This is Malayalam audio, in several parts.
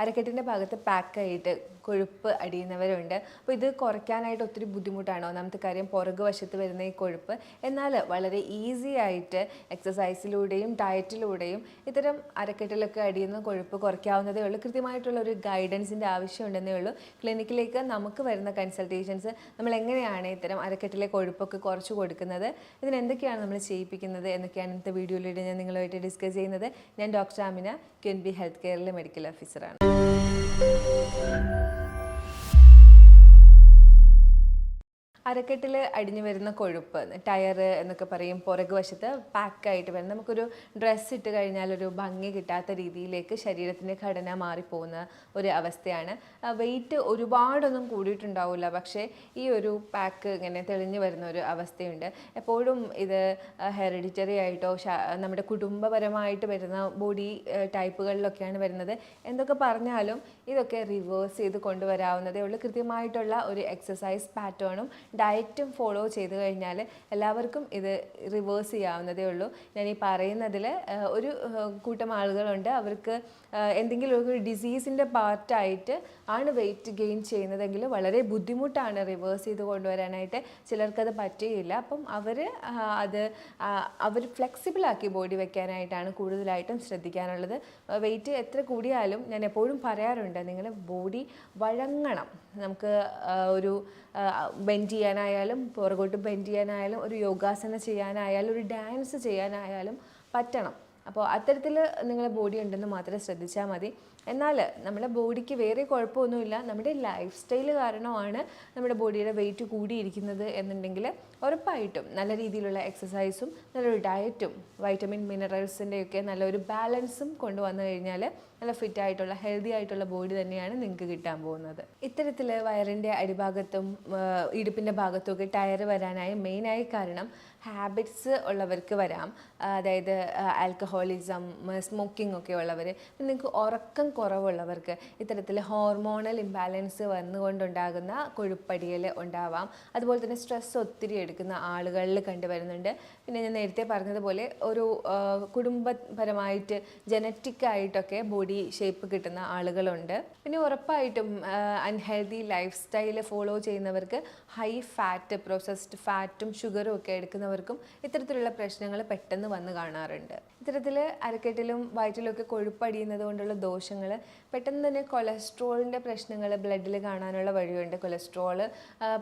അരക്കെട്ടിന്റെ ഭാഗത്ത് പാക്കായിട്ട് കൊഴുപ്പ് അടിയുന്നവരുണ്ട്. അപ്പോൾ ഇത് കുറയ്ക്കാനായിട്ട് ഒത്തിരി ബുദ്ധിമുട്ടാണ് ഒന്നാമത്തെ കാര്യം പുറകു വശത്ത് വരുന്ന ഈ കൊഴുപ്പ്. എന്നാൽ വളരെ ഈസി ആയിട്ട് എക്സസൈസിലൂടെയും ഡയറ്റിലൂടെയും ഇത്തരം അരക്കെട്ടിലൊക്കെ അടിയുന്ന കൊഴുപ്പ് കുറയ്ക്കാവുന്നതേ ഉള്ളൂ. കൃത്യമായിട്ടുള്ള ഒരു ഗൈഡൻസിന്റെ ആവശ്യമുണ്ടെന്നേ ഉള്ളൂ. ക്ലിനിക്കിലേക്ക് നമുക്ക് വരുന്ന കൺസൾട്ടേഷൻസ് നമ്മൾ എങ്ങനെയാണ് ഇത്തരം അരക്കെട്ടിലെ കൊഴുപ്പൊക്കെ കുറച്ച് കൊടുക്കുന്നത് ഇതിന് എന്തൊക്കെയാണ് നമ്മൾ ചെയ്യിപ്പിക്കുന്നത് എന്നൊക്കെയാണ് ഇന്നത്തെ വീഡിയോയിലൂടെ ഞാൻ നിങ്ങളുമായിട്ട് ഡിസ്കസ് ചെയ്യുന്നത്. ഞാൻ doctor Amina queen B health കെയറിലെ medical ഓഫീസറാണ് thank you അരക്കെട്ടിൽ അടിഞ്ഞു വരുന്ന കൊഴുപ്പ് ടയർ എന്നൊക്കെ പറയും പുറകു വശത്ത് പാക്കായിട്ട് വരുന്ന നമുക്കൊരു ഡ്രസ്സ് ഇട്ട് കഴിഞ്ഞാൽ ഒരു ഭംഗി കിട്ടാത്ത രീതിയിലേക്ക് ശരീരത്തിന്റെ ഘടന മാറിപ്പോകുന്ന ഒരു അവസ്ഥയാണ്. വെയിറ്റ് ഒരുപാടൊന്നും കൂടിയിട്ടുണ്ടാവില്ല. പക്ഷേ ഈ ഒരു പാക്ക് ഇങ്ങനെ തെളിഞ്ഞു വരുന്ന ഒരു അവസ്ഥയുണ്ട്. എപ്പോഴും ഇത് ഹെറിഡിറ്ററി ആയിട്ടോ നമ്മുടെ കുടുംബപരമായിട്ട് വരുന്ന ബോഡി ടൈപ്പുകളിലൊക്കെയാണ് വരുന്നത്. എന്തൊക്കെ പറഞ്ഞാലും ഇതൊക്കെ റിവേഴ്സ് ചെയ്ത് കൊണ്ടുവരാവുന്നതേ ഉള്ളൂ. കൃത്യമായിട്ടുള്ള ഒരു എക്സസൈസ് പാറ്റേണും ഡയറ്റും ഫോളോ ചെയ്ത് കഴിഞ്ഞാൽ എല്ലാവർക്കും ഇത് റിവേഴ്സ് ചെയ്യാവുന്നതേ ഉള്ളൂ. ഞാൻ ഈ പറയുന്നതിൽ ഒരു കൂട്ടം ആളുകളുണ്ട്. അവർക്ക് എന്തെങ്കിലും ഒരു ഡിസീസിന്റെ പാർട്ടായിട്ട് ആണ് വെയിറ്റ് ഗെയിൻ ചെയ്യുന്നതെങ്കിൽ വളരെ ബുദ്ധിമുട്ടാണ് റിവേഴ്സ് ചെയ്ത് കൊണ്ടുവരാനായിട്ട്. ചിലർക്കത് പറ്റുകയില്ല. അപ്പം അവർ അത് അവർ ഫ്ലെക്സിബിളാക്കി ബോഡി വെക്കാനായിട്ടാണ് കൂടുതലായിട്ടും ശ്രദ്ധിക്കാനുള്ളത്. വെയിറ്റ് എത്ര കൂടിയാലും ഞാൻ എപ്പോഴും പറയാറുണ്ട് നിങ്ങളുടെ ബോഡി വഴങ്ങണം. നമുക്ക് ഒരു ബെൻഡ് ചെയ്യാനായാലും പുറകോട്ട് ബെൻഡ് ചെയ്യാനായാലും ഒരു യോഗാസനം ചെയ്യാനായാലും ഒരു ഡാൻസ് ചെയ്യാനായാലും പറ്റണം. അപ്പോൾ അത്തരത്തിൽ നിങ്ങളുടെ ബോഡി ഉണ്ടെന്ന് മാത്രം ശ്രദ്ധിച്ചാൽ മതി. എന്നാൽ നമ്മുടെ ബോഡിക്ക് വേറെ കുഴപ്പമൊന്നുമില്ല. നമ്മുടെ ലൈഫ് സ്റ്റൈൽ കാരണമാണ് നമ്മുടെ ബോഡിയുടെ വെയിറ്റ് കൂടിയിരിക്കുന്നത് എന്നുണ്ടെങ്കിൽ ഉറപ്പായിട്ടും നല്ല രീതിയിലുള്ള എക്സസൈസും നല്ലൊരു ഡയറ്റും വൈറ്റമിൻ മിനറൽസിന്റെയൊക്കെ നല്ലൊരു ബാലൻസും കൊണ്ടുവന്നു കഴിഞ്ഞാൽ നല്ല ഫിറ്റ് ആയിട്ടുള്ള ഹെൽത്തി ആയിട്ടുള്ള ബോഡി തന്നെയാണ് നിങ്ങൾക്ക് കിട്ടാൻ പോകുന്നത്. ഇത്തരത്തിൽ വയറിന്റെ അടിഭാഗത്തും ഇടുപ്പിന്റെ ഭാഗത്തും ഒക്കെ ടയർ വരാനായി മെയിനായി കാരണം ഹാബിറ്റ്സ് ഉള്ളവർക്ക് വരാം. അതായത് അതായത് ആൽക്കഹോളിസം സ്മോക്കിംഗ് ഒക്കെ ഉള്ളവർ നിങ്ങൾക്ക് ഉറക്കം കുറവുള്ളവർക്ക് ഇത്തരത്തിൽ ഹോർമോണൽ ഇംബാലൻസ് വന്നുകൊണ്ടുണ്ടാകുന്ന കൊഴുപ്പടിയൽ ഉണ്ടാവാം. അതുപോലെ തന്നെ സ്ട്രെസ് ഒത്തിരി എടുക്കുന്ന ആളുകളിൽ കണ്ടുവരുന്നുണ്ട്. പിന്നെ ഞാൻ നേരത്തെ പറഞ്ഞതുപോലെ ഒരു കുടുംബപരമായിട്ട് ജനറ്റിക് ആയിട്ടൊക്കെ ബോഡി ഷേപ്പ് കിട്ടുന്ന ആളുകളുണ്ട്. പിന്നെ ഉറപ്പായിട്ടും അൺഹെൽത്തി ലൈഫ് സ്റ്റൈൽ ഫോളോ ചെയ്യുന്നവർക്ക് ഹൈ ഫാറ്റ് പ്രോസസ്ഡ് ഫാറ്റും ഷുഗറും ഒക്കെ എടുക്കുന്നവർക്കും ഇത്തരത്തിലുള്ള പ്രശ്നങ്ങൾ പെട്ടെന്ന് വന്ന് കാണാറുണ്ട്. ഇത്തരത്തിൽ അരക്കെട്ടിലും വയറ്റിലും ഒക്കെ കൊഴുപ്പടിയുന്നത് കൊണ്ടുള്ള ദോഷങ്ങൾ പെട്ടെന്ന് തന്നെ കൊളസ്ട്രോളിന്റെ പ്രശ്നങ്ങൾ ബ്ലഡിൽ കാണാനുള്ള വഴിയുണ്ട്. കൊളസ്ട്രോൾ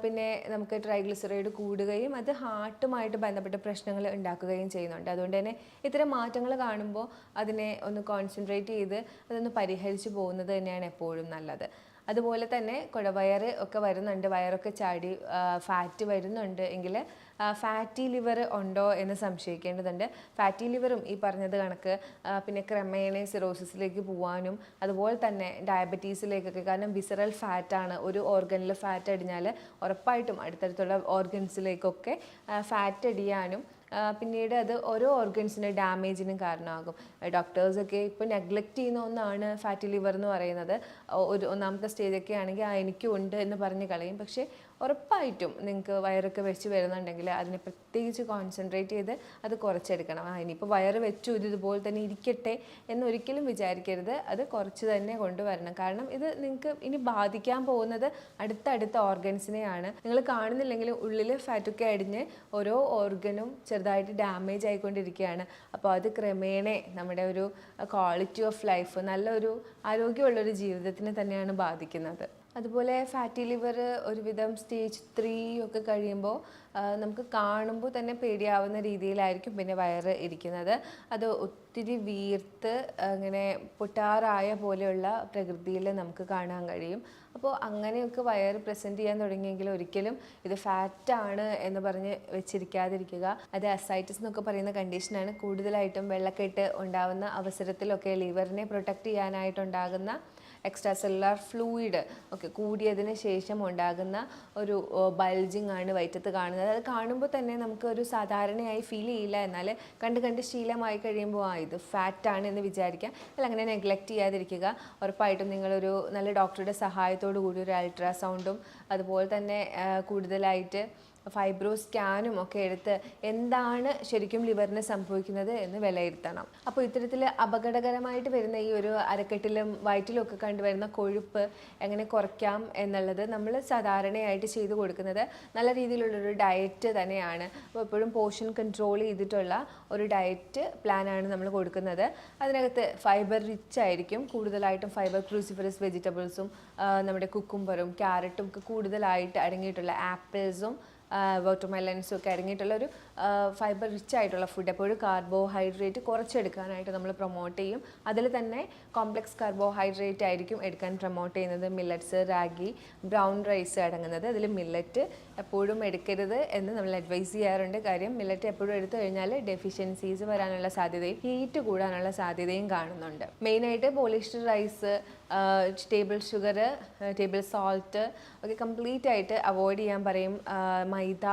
പിന്നെ നമുക്ക് ട്രൈഗ്ലിസറൈഡ് കൂടുകയും അത് ഹാർട്ടുമായിട്ട് ബന്ധപ്പെട്ട പ്രശ്നങ്ങൾ ഉണ്ടാക്കുകയും ചെയ്യുന്നുണ്ട്. അതുകൊണ്ട് തന്നെ ഇത്തരം മാറ്റങ്ങൾ കാണുമ്പോൾ അതിനെ ഒന്ന് കോൺസെൻട്രേറ്റ് ചെയ്ത് അതൊന്ന് പരിഹരിച്ചു പോകുന്നത് തന്നെയാണ് എപ്പോഴും നല്ലത്. അതുപോലെ തന്നെ കുടവയറ് ഒക്കെ വരുന്നുണ്ട്. വയറൊക്കെ ചാടി ഫാറ്റ് വരുന്നുണ്ട് എങ്കിൽ ഫാറ്റി ലിവർ ഉണ്ടോ എന്ന് സംശയിക്കേണ്ടതുണ്ട്. ഫാറ്റി ലിവറും ഈ പറഞ്ഞത് കണക്ക് പിന്നെ ക്രമേണ സിറോസിസിലേക്ക് പോകാനും അതുപോലെ തന്നെ ഡയബറ്റീസിലേക്കൊക്കെ കാരണം വിസറൽ ഫാറ്റാണ് ഒരു ഓർഗനിൽ ഫാറ്റ് അടിഞ്ഞാൽ ഉറപ്പായിട്ടും അടുത്തടുത്തുള്ള ഓർഗൻസിലേക്കൊക്കെ ഫാറ്റ് അടിയാനും പിന്നീട് അത് ഓരോ ഓർഗൻസിന്റെ ഡാമേജിനും കാരണമാകും. ഡോക്ടേഴ്സൊക്കെ ഇപ്പോൾ നെഗ്ലക്റ്റ് ചെയ്യുന്ന ഒന്നാണ് ഫാറ്റി ലിവർ എന്ന് പറയുന്നത്. ഒരു ഒന്നാമത്തെ സ്റ്റേജൊക്കെ ആണെങ്കിൽ ആ എനിക്കും ഉണ്ട് എന്ന് പറഞ്ഞ് കളയും. പക്ഷേ ഉറപ്പായിട്ടും നിങ്ങൾക്ക് വയറൊക്കെ വെച്ച് വരുന്നുണ്ടെങ്കിൽ അതിനെ പ്രത്യേകിച്ച് കോൺസെൻട്രേറ്റ് ചെയ്ത് അത് കുറച്ചെടുക്കണം. ആ ഇനിയിപ്പോൾ വയറ് വെച്ചു ഇത് ഇതുപോലെ തന്നെ ഇരിക്കട്ടെ എന്നൊരിക്കലും വിചാരിക്കരുത്. അത് കുറച്ച് തന്നെ കൊണ്ടുവരണം. കാരണം ഇത് നിങ്ങൾക്ക് ഇനി ബാധിക്കാൻ പോകുന്നത് അടുത്തടുത്ത ഓർഗൻസിനെയാണ്. നിങ്ങൾ കാണുന്നില്ലെങ്കിൽ ഉള്ളിൽ ഫാറ്റൊക്കെ അടിഞ്ഞ് ഓരോ ഓർഗനും ചെറുതായിട്ട് ഡാമേജ് ആയിക്കൊണ്ടിരിക്കുകയാണ്. അപ്പോൾ അത് ക്രമേണ നമ്മുടെ ഒരു ക്വാളിറ്റി ഓഫ് ലൈഫ് നല്ലൊരു ആരോഗ്യമുള്ളൊരു ജീവിതത്തിനെ തന്നെയാണ് ബാധിക്കുന്നത്. അതുപോലെ ഫാറ്റി ലിവർ ഒരുവിധം സ്റ്റേജ് ത്രീ ഒക്കെ കഴിയുമ്പോൾ നമുക്ക് കാണുമ്പോൾ തന്നെ പേടിയാവുന്ന രീതിയിലായിരിക്കും പിന്നെ വയറ് ഇരിക്കുന്നത്. അത് ഒത്തിരി വീർത്ത് അങ്ങനെ പൊട്ടാറായ പോലെയുള്ള പ്രകൃതിയിൽ നമുക്ക് കാണാൻ കഴിയും. അപ്പോൾ അങ്ങനെയൊക്കെ വയറ് പ്രസന്റ് ചെയ്യാൻ തുടങ്ങിയെങ്കിൽ ഒരിക്കലും ഇത് ഫാറ്റാണ് എന്ന് പറഞ്ഞ് വെച്ചിരിക്കാതിരിക്കുക. അത് അസൈറ്റിസ് എന്നൊക്കെ പറയുന്ന കണ്ടീഷനാണ് കൂടുതലായിട്ടും വെള്ളക്കെട്ട് ഉണ്ടാവുന്ന അവസരത്തിലൊക്കെ ലിവറിനെ പ്രൊട്ടക്റ്റ് ചെയ്യാനായിട്ടുണ്ടാകുന്ന എക്സ്ട്രാ സെല്ലുലാർ ഫ്ലൂയിഡ് ഒക്കെ കൂടിയതിന് ശേഷം ഉണ്ടാകുന്ന ഒരു ബൾജിങ് ആണ് വയറ്റത്ത് കാണുന്നത്. അത് കാണുമ്പോൾ തന്നെ നമുക്ക് ഒരു സാധാരണയായി ഫീൽ ചെയ്യില്ല. എന്നാൽ കണ്ട് കണ്ട് ശീലമായി കഴിയുമ്പോൾ ആ ഇത് ഫാറ്റാണ് എന്ന് വിചാരിക്കുക അല്ല അങ്ങനെ നെഗ്ലക്റ്റ് ചെയ്യാതിരിക്കുക. ഉറപ്പായിട്ടും നിങ്ങളൊരു നല്ല ഡോക്ടറുടെ സഹായത്തോടു കൂടി ഒരു അൾട്രാസൗണ്ടും അതുപോലെ തന്നെ കൂടുതലായിട്ട് ഫൈബ്രോ സ്കാനും ഒക്കെ എടുത്ത് എന്താണ് ശരിക്കും ലിവറിന് സംഭവിക്കുന്നത് എന്ന് വിലയിരുത്തണം. അപ്പോൾ ഇത്തരത്തിൽ അപകടകരമായിട്ട് വരുന്ന ഈ ഒരു അരക്കെട്ടിലും വയറ്റിലും ഒക്കെ കണ്ടുവരുന്ന കൊഴുപ്പ് എങ്ങനെ കുറയ്ക്കാം എന്നുള്ളത് നമ്മൾ സാധാരണയായിട്ട് ചെയ്തു കൊടുക്കുന്നത് നല്ല രീതിയിലുള്ളൊരു ഡയറ്റ് തന്നെയാണ്. അപ്പോൾ എപ്പോഴും പോഷൻ കൺട്രോൾ ചെയ്തിട്ടുള്ള ഒരു ഡയറ്റ് പ്ലാനാണ് നമ്മൾ കൊടുക്കുന്നത്. അതിനകത്ത് ഫൈബർ റിച്ച് ആയിരിക്കും. കൂടുതലായിട്ടും ഫൈബർ ക്രൂസിഫറസ് വെജിറ്റബിൾസും നമ്മുടെ കുക്കുംബറും ക്യാരറ്റും ഒക്കെ കൂടുതലായിട്ട് അടങ്ങിയിട്ടുള്ള ആപ്പിൾസും വാട്ടർമെലൻസും ഒക്കെ അടങ്ങിയിട്ടുള്ള ഒരു ഫൈബർ റിച്ച് ആയിട്ടുള്ള ഫുഡ് എപ്പോഴും കാർബോഹൈഡ്രേറ്റ് കുറച്ചെടുക്കാനായിട്ട് നമ്മൾ പ്രൊമോട്ട് ചെയ്യും. അതിൽ തന്നെ കോംപ്ലക്സ് കാർബോഹൈഡ്രേറ്റ് ആയിരിക്കും എടുക്കാൻ പ്രൊമോട്ട് ചെയ്യുന്നത്. മില്ലറ്റ്സ് റാഗി ബ്രൗൺ റൈസ് അടങ്ങുന്നത്. അതിൽ മില്ലറ്റ് എപ്പോഴും എടുക്കരുത് എന്ന് നമ്മൾ അഡ്വൈസ് ചെയ്യാറുണ്ട്. കാര്യം മില്ലറ്റ് എപ്പോഴും എടുത്തു കഴിഞ്ഞാൽ ഡെഫിഷ്യൻസീസ് വരാനുള്ള സാധ്യതയും ഹീറ്റ് കൂടാനുള്ള സാധ്യതയും കാണുന്നുണ്ട്. മെയിനായിട്ട് polished rice table sugar table salt ഒക്കെ കംപ്ലീറ്റ് ആയിട്ട് അവോയ്ഡ് ചെയ്യാൻ പറയും. മൈദ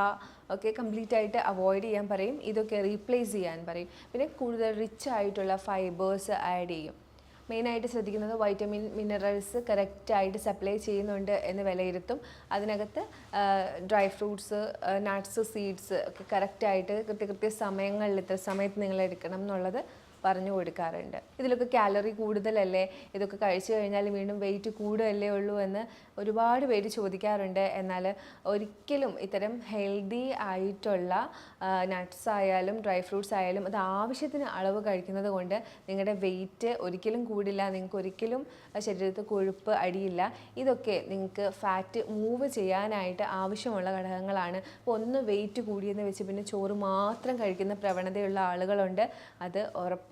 ഒക്കെ കംപ്ലീറ്റ് ആയിട്ട് അവോയ്ഡ് ചെയ്യാൻ പറയും. ഇതൊക്കെ റീപ്ലേസ് ചെയ്യാൻ പറയും. പിന്നെ കൂടുതൽ റിച്ച് ആയിട്ടുള്ള ഫൈബേഴ്സ് ആഡ് ചെയ്യും. മെയിനായിട്ട് ശ്രദ്ധിക്കുന്നത് വൈറ്റമിൻ മിനറൽസ് കറക്റ്റായിട്ട് സപ്ലൈ ചെയ്യുന്നുണ്ട് എന്ന് വിലയിരുത്തും. അതിനകത്ത് ഡ്രൈ ഫ്രൂട്ട്സ് നട്ട്സ് സീഡ്സ് ഒക്കെ കറക്റ്റായിട്ട് കൃത്യ കൃത്യ സമയങ്ങളിൽ ഇത്ര സമയത്ത് നിങ്ങൾ എടുക്കണം എന്നുള്ളത് പറഞ്ഞു കൊടുക്കാറുണ്ട്. ഇതിലൊക്കെ കാലറി കൂടുതലല്ലേ? ഇതൊക്കെ കഴിച്ചു കഴിഞ്ഞാൽ വീണ്ടും വെയിറ്റ് കൂടുകയല്ലേ ഉള്ളൂ എന്ന് ഒരുപാട് പേര് ചോദിക്കാറുണ്ട്. എന്നാൽ ഒരിക്കലും ഇത്തരം ഹെൽത്തി ആയിട്ടുള്ള നട്ട്സ് ആയാലും ഡ്രൈ ഫ്രൂട്ട്സ് ആയാലും അത് ആവശ്യത്തിന് അളവ് കഴിക്കുന്നത് കൊണ്ട് നിങ്ങളുടെ വെയിറ്റ് ഒരിക്കലും കൂടില്ല. നിങ്ങൾക്ക് ഒരിക്കലും ശരീരത്തിൽ കൊഴുപ്പ് അടിയില്ല. ഇതൊക്കെ നിങ്ങൾക്ക് ഫാറ്റ് മൂവ് ചെയ്യാനായിട്ട് ആവശ്യമുള്ള ഘടകങ്ങളാണ്. അപ്പോൾ ഒന്ന് വെയിറ്റ് കൂടിയെന്ന് വെച്ച് പിന്നെ ചോറ് മാത്രം കഴിക്കുന്ന പ്രവണതയുള്ള ആളുകളുണ്ട്. അത്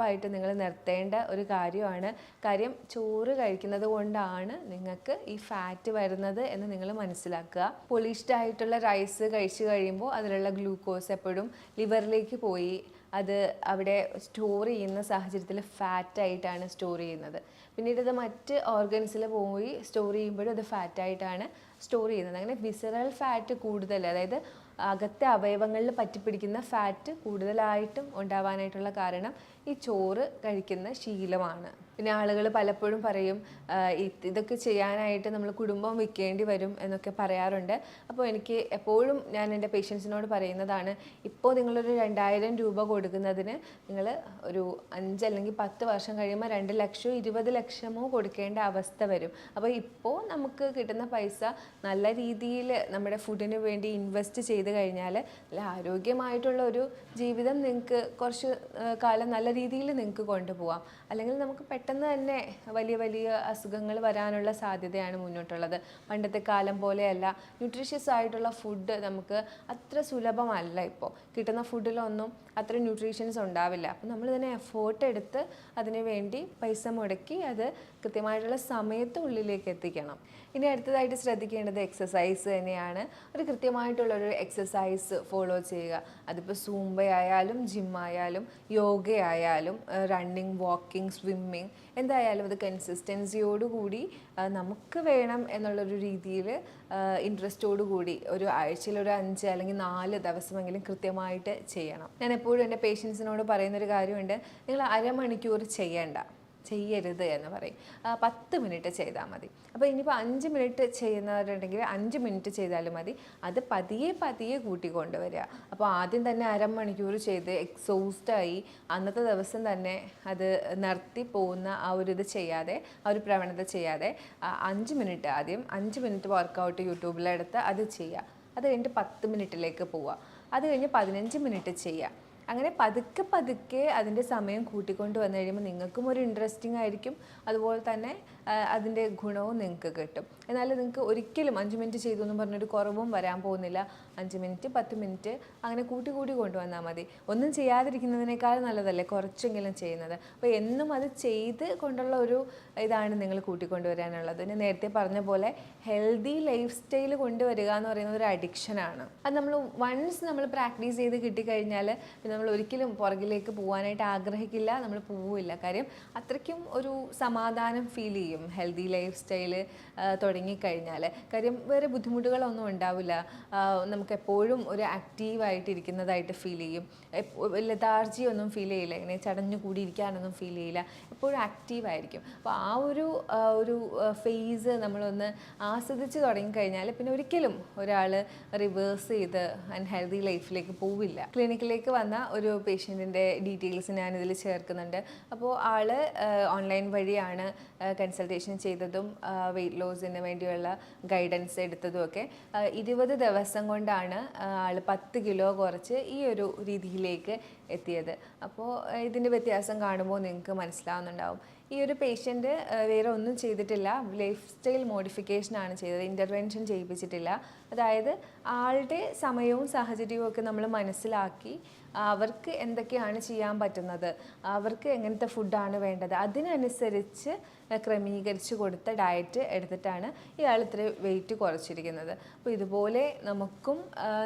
ഉറപ്പായിട്ട് നിങ്ങൾ നിർത്തേണ്ട ഒരു കാര്യമാണ്. കാര്യം ചോറ് കഴിക്കുന്നത് കൊണ്ടാണ് നിങ്ങൾക്ക് ഈ ഫാറ്റ് വരുന്നത് എന്ന് നിങ്ങൾ മനസ്സിലാക്കുക. പൊളിഷ്ഡ് ആയിട്ടുള്ള റൈസ് കഴിച്ചു കഴിയുമ്പോൾ അതിലുള്ള ഗ്ലൂക്കോസ് എപ്പോഴും ലിവറിലേക്ക് പോയി അത് അവിടെ സ്റ്റോർ ചെയ്യുന്ന സാഹചര്യത്തിൽ ഫാറ്റായിട്ടാണ് സ്റ്റോർ ചെയ്യുന്നത്. പിന്നീട് അത് മറ്റ് ഓർഗൻസിൽ പോയി സ്റ്റോർ ചെയ്യുമ്പോഴും അത് ഫാറ്റായിട്ടാണ് സ്റ്റോർ ചെയ്യുന്നത്. അങ്ങനെ വിസറൽ ഫാറ്റ് കൂടുതൽ അതായത് അകത്തെ അവയവങ്ങളിൽ പറ്റിപ്പിടിക്കുന്ന ഫാറ്റ് കൂടുതലായിട്ടും ഉണ്ടാവാനായിട്ടുള്ള കാരണം ഈ ചോറ് കഴിക്കുന്ന ശീലമാണ്. പിന്നെ ആളുകൾ പലപ്പോഴും പറയും ഇതൊക്കെ ചെയ്യാനായിട്ട് നമ്മൾ കുടുംബം വിൽക്കേണ്ടി വരും എന്നൊക്കെ പറയാറുണ്ട്. അപ്പോൾ എനിക്ക് എപ്പോഴും ഞാൻ എന്റെ പേഷ്യൻസിനോട് പറയുന്നതാണ് ഇപ്പോൾ നിങ്ങളൊരു രണ്ടായിരം രൂപ കൊടുക്കുന്നതിന് നിങ്ങൾ ഒരു അഞ്ച് അല്ലെങ്കിൽ പത്ത് വർഷം കഴിയുമ്പോൾ രണ്ട് ലക്ഷമോ ഇരുപത് ലക്ഷമോ കൊടുക്കേണ്ട അവസ്ഥ വരും. അപ്പോൾ ഇപ്പോൾ നമുക്ക് കിട്ടുന്ന പൈസ നല്ല രീതിയിൽ നമ്മുടെ ഫുഡിന് വേണ്ടി ഇൻവെസ്റ്റ് ചെയ്ത് കഴിഞ്ഞാൽ നല്ല ആരോഗ്യമായിട്ടുള്ള ഒരു ജീവിതം നിങ്ങൾക്ക് കുറച്ച് കാലം നല്ല രീതിയിൽ നിങ്ങൾക്ക് കൊണ്ടുപോകാം അല്ലെങ്കിൽ നമുക്ക് പെട്ടെന്ന് തന്നെ വലിയ വലിയ അസുഖങ്ങൾ വരാനുള്ള സാധ്യതയാണ് മുന്നോട്ടുള്ളത്. പണ്ടത്തെ കാലം പോലെയല്ല ന്യൂട്രീഷ്യസ് ആയിട്ടുള്ള ഫുഡ് നമുക്ക് അത്ര സുലഭമല്ല ഇപ്പോൾ. കിട്ടുന്ന ഫുഡിലൊന്നും അത്ര ന്യൂട്രീഷൻസ് ഉണ്ടാവില്ല. അപ്പം നമ്മൾ ഇതിനെ എഫേർട്ട് എടുത്ത് അതിന് വേണ്ടി പൈസ മുടക്കി അത് കൃത്യമായിട്ടുള്ള സമയത്ത് ഉള്ളിലേക്ക് എത്തിക്കണം. ഇനി അടുത്തതായിട്ട് ശ്രദ്ധിക്കേണ്ടത് എക്സസൈസ് തന്നെയാണ്. ഒരു കൃത്യമായിട്ടുള്ളൊരു എക്സസൈസ് ഫോളോ ചെയ്യുക. അതിപ്പോൾ സൂംബയായാലും ജിമ്മായാലും യോഗയായാലും റണ്ണിങ് വാക്കിംഗ് സ്വിമ്മിങ് എന്തായാലും അത് കൺസിസ്റ്റൻസിയോടുകൂടി നമുക്ക് വേണം എന്നുള്ളൊരു രീതിയിൽ ഇൻട്രസ്റ്റോടു കൂടി ഒരു ആഴ്ചയിൽ ഒരു അഞ്ച് അല്ലെങ്കിൽ നാല് ദിവസമെങ്കിലും കൃത്യമായിട്ട് ചെയ്യണം. ഞാൻ എപ്പോഴും എന്റെ പേഷ്യൻസിനോട് പറയുന്നൊരു കാര്യമുണ്ട് നിങ്ങൾ അരമണിക്കൂർ ചെയ്യേണ്ട. ചെയ്യരുത് എന്ന് പറയും. പത്ത് മിനിറ്റ് ചെയ്താൽ മതി. അപ്പോൾ ഇനിയിപ്പോൾ അഞ്ച് മിനിറ്റ് ചെയ്യുന്നവരുണ്ടെങ്കിൽ അഞ്ച് മിനിറ്റ് ചെയ്താലും മതി. അത് പതിയെ പതിയെ കൂട്ടിക്കൊണ്ടുവരിക അപ്പോൾ ആദ്യം തന്നെ അരമണിക്കൂർ ചെയ്ത് എക്സോസ്റ്റായി അന്നത്തെ ദിവസം തന്നെ അത് നിർത്തി പോകുന്ന ആ ഒരു ഇത് ചെയ്യാതെ ആ ഒരു പ്രവണത ചെയ്യാതെ അഞ്ച് മിനിറ്റ് ആദ്യം അഞ്ച് മിനിറ്റ് വർക്കൗട്ട് യൂട്യൂബിലെടുത്ത് അത് ചെയ്യുക. അത് കഴിഞ്ഞിട്ട് പത്ത് മിനിറ്റിലേക്ക് പോവുക. അത് കഴിഞ്ഞ് പതിനഞ്ച് മിനിറ്റ് ചെയ്യുക. അങ്ങനെ പതുക്കെ പതുക്കെ അതിന്റെ സമയം കൂട്ടിക്കൊണ്ട് വന്നു കഴിയുമ്പോൾ നിങ്ങൾക്കും ഒരു ഇൻട്രസ്റ്റിംഗ് ആയിരിക്കും. അതുപോലെ തന്നെ അതിന്റെ ഗുണവും നിങ്ങൾക്ക് കിട്ടും. എന്നാൽ നിങ്ങൾക്ക് ഒരിക്കലും അഞ്ച് മിനിറ്റ് ചെയ്തു എന്ന് പറഞ്ഞൊരു കുറവും വരാൻ പോകുന്നില്ല. അഞ്ച് മിനിറ്റ് പത്ത് മിനിറ്റ് അങ്ങനെ കൂട്ടി കൂട്ടി കൊണ്ടുവന്നാൽ മതി. ഒന്നും ചെയ്യാതിരിക്കുന്നതിനേക്കാൾ നല്ലതല്ലേ കുറച്ചെങ്കിലും ചെയ്യുന്നത്? അപ്പോൾ എന്നും അത് ചെയ്ത് കൊണ്ടുള്ള ഒരു ഇതാണ് നിങ്ങൾ കൂട്ടിക്കൊണ്ടുവരാനുള്ളത് ഞാൻ നേരത്തെ പറഞ്ഞ പോലെ ഹെൽത്തി ലൈഫ് സ്റ്റൈൽ കൊണ്ടുവരിക എന്ന് പറയുന്നത് ഒരു അഡിക്ഷനാണ് അത് നമ്മൾ വൺസ് നമ്മൾ പ്രാക്ടീസ് ചെയ്ത് കിട്ടിക്കഴിഞ്ഞാൽ നമ്മൾ ഒരിക്കലും പുറകിലേക്ക് പോകാനായിട്ട് ആഗ്രഹിക്കില്ല നമ്മൾ പോവില്ല കാര്യം അത്രയ്ക്കും ഒരു സമാധാനം ഫീൽ ചെയ്യും ഹെൽത്തി ലൈഫ് സ്റ്റൈൽ തുടങ്ങിക്കഴിഞ്ഞാൽ കാര്യം വേറെ ബുദ്ധിമുട്ടുകളൊന്നും ഉണ്ടാവില്ല. നമുക്ക് എപ്പോഴും ഒരു ആക്റ്റീവായിട്ട് ഇരിക്കുന്നതായിട്ട് ഫീൽ ചെയ്യും. ലതാർജി ഒന്നും ഫീൽ ചെയ്യില്ല ഇങ്ങനെ ചടഞ്ഞു കൂടി ഇരിക്കാനൊന്നും ഫീൽ ചെയ്യില്ല. എപ്പോഴും ആക്റ്റീവായിരിക്കും അപ്പോൾ ആ ഒരു ഒരു ഫേസ് നമ്മളൊന്ന് ആസ്വദിച്ച് തുടങ്ങിക്കഴിഞ്ഞാൽ പിന്നെ ഒരിക്കലും ഒരാൾ റിവേഴ്സ് ചെയ്ത് അൺഹെൽതി ലൈഫിലേക്ക് പോവില്ല. ക്ലിനിക്കിലേക്ക് വന്ന ഒരു പേഷ്യന്റിന്റെ ഡീറ്റെയിൽസ് ഞാനിതിൽ ചേർക്കുന്നുണ്ട്. അപ്പോൾ ആൾ ഓൺലൈൻ വഴിയാണ് കൺസൾട്ടേഷൻ ചെയ്തതും വെയിറ്റ് ലോസിന് വേണ്ടിയുള്ള ഗൈഡൻസ് എടുത്തതും ഒക്കെ. ഇരുപത് ദിവസം കൊണ്ടാണ് ആൾ പത്ത് കിലോ കുറച്ച് ഈ ഒരു രീതിയിലേക്ക് എത്തിയത്. അപ്പോൾ ഇതിന്റെ വ്യത്യാസം കാണുമ്പോൾ നിങ്ങൾക്ക് മനസ്സിലാവുന്നുണ്ടാവും. ഈ ഒരു പേഷ്യന്റ് വേറെ ഒന്നും ചെയ്തിട്ടില്ല. ലൈഫ് സ്റ്റൈൽ മോഡിഫിക്കേഷനാണ് ചെയ്തത്. ഇന്റർവെൻഷൻ ചെയ്യിപ്പിച്ചിട്ടില്ല. അതായത് ആളുടെ സമയവും സാഹചര്യവും ഒക്കെ നമ്മൾ മനസ്സിലാക്കി അവർക്ക് എന്തൊക്കെയാണ് ചെയ്യാൻ പറ്റുന്നത് അവർക്ക് എങ്ങനത്തെ ഫുഡാണ് വേണ്ടത് അതിനനുസരിച്ച് ക്രമീകരിച്ച് കൊടുത്ത ഡയറ്റ് എടുത്തിട്ടാണ് ഇയാൾ ഇത്ര വെയിറ്റ് കുറച്ചിരിക്കുന്നത്. അപ്പോൾ ഇതുപോലെ നമുക്കും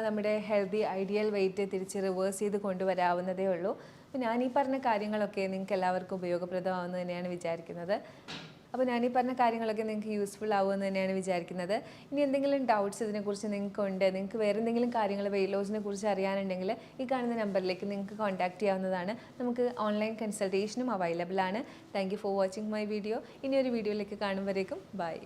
നമ്മുടെ ഹെൽത്തി ഐഡിയൽ വെയിറ്റ് തിരിച്ച് റിവേഴ്സ് ചെയ്ത് കൊണ്ടുവരാവുന്നതേ ഉള്ളൂ അപ്പോൾ ഞാൻ ഈ പറഞ്ഞ കാര്യങ്ങളൊക്കെ നിങ്ങൾക്ക് എല്ലാവർക്കും ഉപയോഗപ്രദമാവുമെന്ന് തന്നെയാണ് വിചാരിക്കുന്നത്. അപ്പോൾ ഞാൻ ഈ പറഞ്ഞ കാര്യങ്ങളൊക്കെ നിങ്ങൾക്ക് യൂസ്ഫുൾ ആവുമെന്ന് തന്നെയാണ് വിചാരിക്കുന്നത്. ഇനി എന്തെങ്കിലും ഡൗട്ട്സ് ഇതിനെക്കുറിച്ച് നിങ്ങൾക്ക് ഉണ്ട് നിങ്ങൾക്ക് വേറെ എന്തെങ്കിലും കാര്യങ്ങൾ വെയിറ്റ് ലോസിനെ കുറിച്ച് അറിയാനുണ്ടെങ്കിൽ ഈ കാണുന്ന നമ്പറിലേക്ക് നിങ്ങൾക്ക് കോൺടാക്റ്റ് ചെയ്യാവുന്നതാണ്. നമുക്ക് ഓൺലൈൻ കൺസൾട്ടേഷനും അവൈലബിൾ ആണ്. Thank for watching my video ഇനി ഒരു വീഡിയോയിലേക്ക് കാണുമ്പോഴേക്കും ബൈ